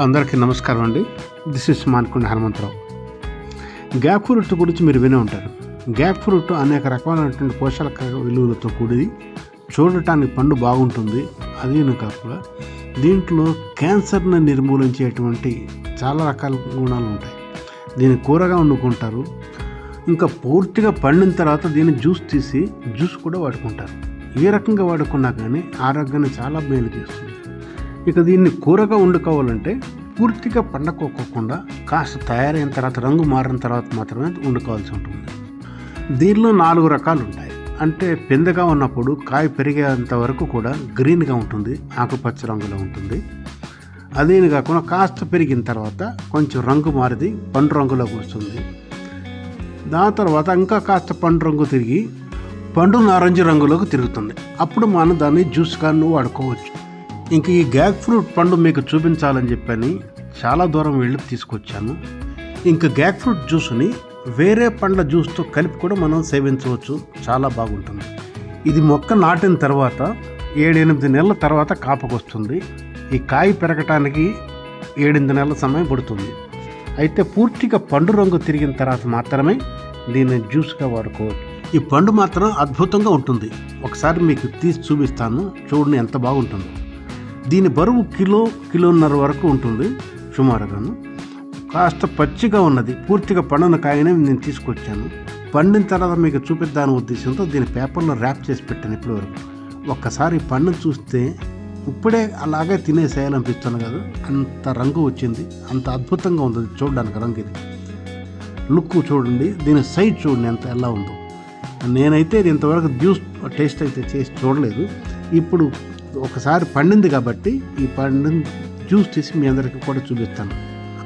అందరికీ నమస్కారం అండి. This is Mankonda Hanumantharao. Gac fruit గురించి మీరు వినే ఉంటారు. గ్యాప్ ఫ్రూట్ అనేక రకమైనటువంటి పోషక విలువలతో కూడి చూడటానికి పండు బాగుంటుంది. అది కాకుండా దీంట్లో క్యాన్సర్ని నిర్మూలించేటువంటి చాలా రకాల గుణాలు ఉంటాయి. దీన్ని కూరగా వండుకుంటారు. ఇంకా పూర్తిగా పండిన తర్వాత దీన్ని జ్యూస్ తీసి జ్యూస్ కూడా వాడుకుంటారు. ఏ రకంగా వాడుకున్నా కానీ ఆరోగ్యాన్ని చాలా మేలు చేస్తుంది. ఇక దీన్ని కూరగా వండుకోవాలంటే పూర్తిగా పండకోకుండా కాస్త తయారైన తర్వాత రంగు మారిన తర్వాత మాత్రమే వండుకోవాల్సి ఉంటుంది. దీనిలో నాలుగు రకాలు ఉంటాయి. అంటే పెందగా ఉన్నప్పుడు కాయ పెరిగేంత వరకు కూడా గ్రీన్గా ఉంటుంది ఆకుపచ్చ రంగులో ఉంటుంది. అదేని కాకుండా కాస్త పెరిగిన తర్వాత కొంచెం రంగు మారిది పండు రంగులోకి వస్తుంది. దాని తర్వాత ఇంకా కాస్త పండు రంగు తిరిగి పండు నారంజ రంగులోకి తిరుగుతుంది. అప్పుడు మనం దాన్ని జ్యూస్ కాను వాడుకోవచ్చు. ఇంక ఈ గ్యాక్ ఫ్రూట్ పండు మీకు చూపించాలని చెప్పని చాలా దూరం వెళ్ళి తీసుకొచ్చాను. ఇంకా గ్యాక్ ఫ్రూట్ జ్యూస్ని వేరే పండ్ల జ్యూస్తో కలిపి కూడా మనం సేవించవచ్చు. చాలా బాగుంటుంది. ఇది మొక్క నాటిన తర్వాత ఏడెనిమిది నెలల తర్వాత కాపకొస్తుంది. ఈ కాయ పెరగటానికి ఏడెనిమిది నెలల సమయం పడుతుంది. అయితే పూర్తిగా పండు రంగు తిరిగిన తర్వాత మాత్రమే దీన్ని జ్యూస్గా వాడుకోవచ్చు. ఈ పండు మాత్రం అద్భుతంగా ఉంటుంది. ఒకసారి మీకు తీసి చూపిస్తాను. చూడండి ఎంత బాగుంటుందో. దీని బరువు కిలో కిలోన్నర వరకు ఉంటుంది. సుమారుగాను కాస్త పచ్చిగా ఉన్నది. పూర్తిగా పండిన కాయనే నేను తీసుకొచ్చాను. పండిన తర్వాత మీకు చూపిద్దాని ఉద్దేశంతో దీని పేపర్లో ర్యాప్ చేసి పెట్టాను ఇప్పటి వరకు ఒక్కసారి పండును చూస్తే ఇప్పుడే అలాగే తినేసేయాలనిపిస్తుంది కదా. అంత రంగు వచ్చింది. అంత అద్భుతంగా ఉంది చూడడానికి రంగు ఇది. లుక్ చూడండి. దీని సైజ్ చూడండి ఎంత ఎలా ఉందో. నేనైతే ఇంతవరకు జ్యూస్ టేస్ట్ అయితే చేసి చూడలేదు. ఇప్పుడు ఒకసారి పండింది కాబట్టి ఈ పండు జ్యూస్ తీసి మీ అందరికీ కూడా చూపిస్తాను.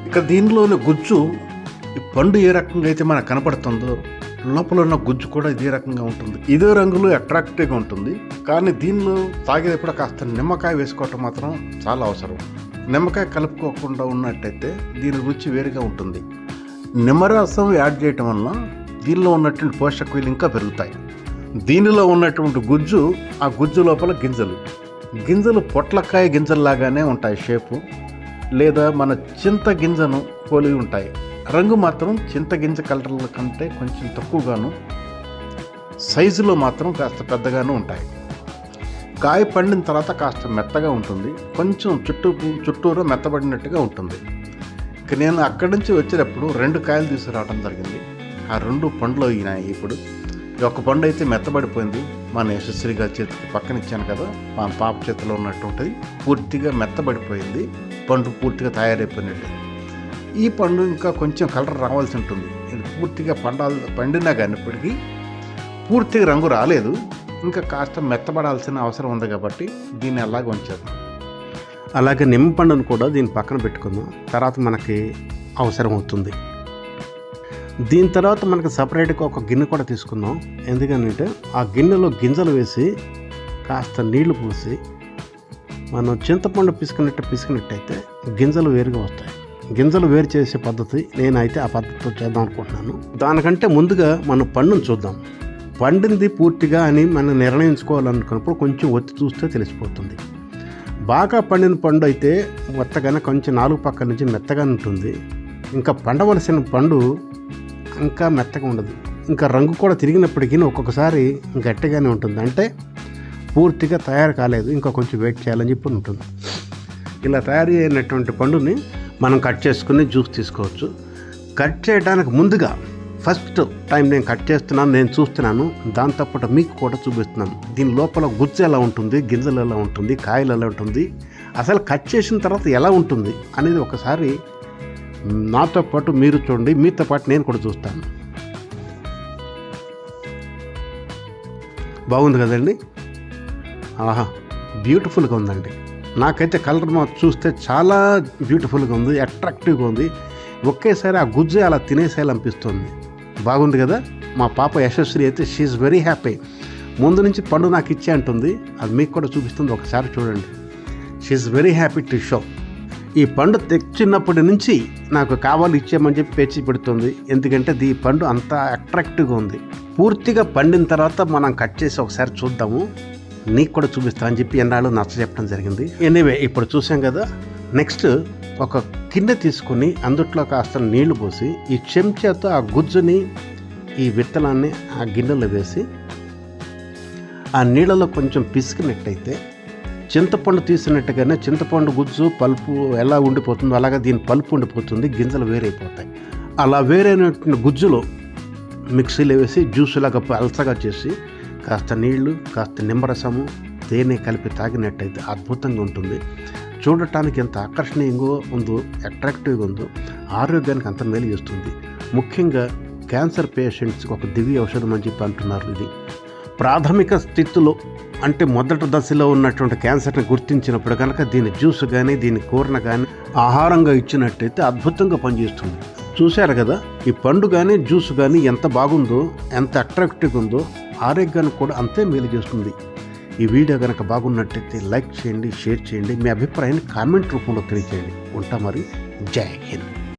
ఇక్కడ దీనిలోని గుజ్జు ఈ పండు ఏ రకంగా అయితే మనకు కనపడుతుందో లోపల ఉన్న గుజ్జు కూడా ఇదే రకంగా ఉంటుంది. ఇదే రంగులో అట్రాక్టివ్గా ఉంటుంది. కానీ దీనిలో తాగేటప్పుడు కాస్త నిమ్మకాయ వేసుకోవటం మాత్రం చాలా అవసరం. నిమ్మకాయ కలుపుకోకుండా ఉన్నట్టయితే దీని రుచి వేరుగా ఉంటుంది. నిమ్మరసం యాడ్ చేయటం వల్ల దీనిలో ఉన్నటువంటి పోషక ఇంకా పెరుగుతాయి. దీనిలో ఉన్నటువంటి గుజ్జు ఆ గుజ్జు లోపల గింజలు. గింజలు పొట్లకాయ గింజల్లాగానే ఉంటాయి షేపు. లేదా మన చింత గింజను పోలి ఉంటాయి. రంగు మాత్రం చింత గింజ కలర్ల కంటే కొంచెం తక్కువగాను సైజులో మాత్రం కాస్త పెద్దగాను ఉంటాయి. కాయ పండిన తర్వాత కాస్త మెత్తగా ఉంటుంది. కొంచెం చుట్టూ చుట్టూరు మెత్తబడినట్టుగా ఉంటుంది. నేను అక్కడి నుంచి వచ్చేటప్పుడు రెండు కాయలు తీసుకురావడం జరిగింది. ఆ రెండు పండ్లు అయినాయి ఇప్పుడు. ఒక పండు అయితే మెత్తబడిపోయింది. మన యశస్వి గారి చేతికి పక్కన ఇచ్చాను కదా మా పాప చేతిలో ఉన్నట్టు ఉంటుంది. పూర్తిగా మెత్తబడిపోయింది. పండు పూర్తిగా తయారైపోయినట్టు. ఈ పండు ఇంకా కొంచెం కలర్ రావాల్సి ఉంటుంది. ఇది పూర్తిగా పండాలి పండినా కానిప్పటికీ పూర్తిగా రంగు రాలేదు. ఇంకా కాస్త మెత్తబడాల్సిన అవసరం ఉంది కాబట్టి దీన్ని అలాగే ఉంచేద్దాం. అలాగే నిమ్మ పండును కూడా దీని పక్కన పెట్టుకుందాం. తర్వాత మనకి అవసరం అవుతుంది. దీని తర్వాత మనకి సపరేట్గా ఒక గిన్నె కూడా తీసుకుందాం. ఎందుకంటే ఆ గిన్నెలో గింజలు వేసి కాస్త నీళ్ళు పోసి మనం చింతపండు పిసుకున్నట్టు పిసుకున్నట్టయితే గింజలు వేరుగా వస్తాయి. గింజలు వేరు చేసే పద్ధతి నేనైతే ఆ పద్ధతితో చేద్దాం అనుకుంటున్నాను. దానికంటే ముందుగా మనం పండును చూద్దాం. పండింది పూర్తిగా అని మనం నిర్ణయించుకోవాలనుకున్నప్పుడు కొంచెం ఒత్తి చూస్తే తెలిసిపోతుంది. బాగా పండిన పండు అయితే మెత్తగానే కొంచెం నాలుగు పక్కల నుంచి మెత్తగా ఉంటుంది. ఇంకా పండవలసిన పండు ఇంకా మెత్తగా ఉండదు. ఇంకా రంగు కూడా తిరిగినప్పటికీ ఒక్కొక్కసారి గట్టిగానే ఉంటుంది. అంటే పూర్తిగా తయారు కాలేదు. ఇంకా కొంచెం వెయిట్ చేయాలని చెప్పి ఉంటుంది. ఇలా తయారు అయినటువంటి పండుని మనం కట్ చేసుకుని జ్యూస్ తీసుకోవచ్చు. కట్ చేయడానికి ముందుగా ఫస్ట్ టైం నేను కట్ చేస్తున్నాను నేను చూస్తున్నాను. దాంతోపాటు మీకు కూడా చూపిస్తున్నాను. దీని లోపల గుజ్జు ఎలా ఉంటుంది గింజలు ఎలా ఉంటుంది కాయలు ఎలా ఉంటుంది అసలు కట్ చేసిన తర్వాత ఎలా ఉంటుంది అనేది ఒకసారి నాతో పాటు మీరు చూడండి మీతో పాటు నేను కూడా చూస్తాను. బాగుంది కదండి? ఆహా బ్యూటిఫుల్గా ఉందండి. నాకైతే కలర్ మా చూస్తే చాలా బ్యూటిఫుల్గా ఉంది అట్రాక్టివ్గా ఉంది. ఒకేసారి ఆ గుజ్జు అలా తినేసేయాలనిపిస్తుంది. బాగుంది కదా? మా పాప యశస్వి అయితే షీఈ్ వెరీ హ్యాపీ ముందు నుంచి పండు నాకు ఇచ్చే అంటుంది అది మీకు కూడా చూపిస్తుంది ఒకసారి చూడండి. She very happy to show ఈ పండు తెచ్చినప్పటి నుంచి నాకు కావాలి ఇచ్చేయమని చెప్పి పేచి పెడుతుంది. ఎందుకంటే ఈ పండు అంత అట్రాక్టివ్గా ఉంది. పూర్తిగా పండిన తర్వాత మనం కట్ చేసి ఒకసారి చూద్దాము. నీకు కూడా చూపిస్తా అని చెప్పి ఎన్నాళ్ళు నచ్చ చెప్పడం జరిగింది. ఎనీవే ఇప్పుడు చూసాం కదా. నెక్స్ట్ ఒక గిన్నె తీసుకొని అందుట్లో కాస్త నీళ్ళు పోసి ఈ చెంచాతో ఆ గుజ్జుని ఈ విత్తనాన్ని ఆ గిన్నెలో వేసి ఆ నీళ్ళలో కొంచెం పిసికినట్టయితే చింతపండు తీసినట్టుగానే చింతపండు గుజ్జు పల్పు ఎలా ఉండిపోతుందో అలాగే దీని పల్పు ఉండిపోతుంది గింజలు వేరైపోతాయి. అలా వేరైనటువంటి గుజ్జులో మిక్సీలో వేసి జ్యూసులాగా పలసగా చేసి కాస్త నీళ్ళు కాస్త నిమ్మరసము తేనె కలిపి తాగినట్టయితే అద్భుతంగా ఉంటుంది. చూడటానికి ఎంత ఆకర్షణీయంగా ఉందో అట్రాక్టివ్గా ఉందో ఆరోగ్యానికి అంత మేలు చేస్తుంది. ముఖ్యంగా క్యాన్సర్ పేషెంట్స్కి ఒక దివ్య ఔషధం అని చెప్పి అంటున్నారు ఇది. ప్రాథమిక స్థితిలో అంటే మొదటి దశలో ఉన్నటువంటి క్యాన్సర్ని గుర్తించినప్పుడు కనుక దీని జ్యూస్ కానీ దీని కూరను కానీ ఆహారంగా ఇచ్చినట్టయితే అద్భుతంగా పనిచేస్తుంది. చూశారు కదా? ఈ పండు కానీ జ్యూస్ కానీ ఎంత బాగుందో ఎంత అట్రాక్టివ్గా ఉందో ఆరోగ్యానికి కూడా అంతే మేలు చేస్తుంది. ఈ వీడియో కనుక బాగున్నట్టయితే లైక్ చేయండి షేర్ చేయండి మీ అభిప్రాయాన్ని కామెంట్ రూపంలో తెలియజేయండి ఉంటా మరి. జై హింద్.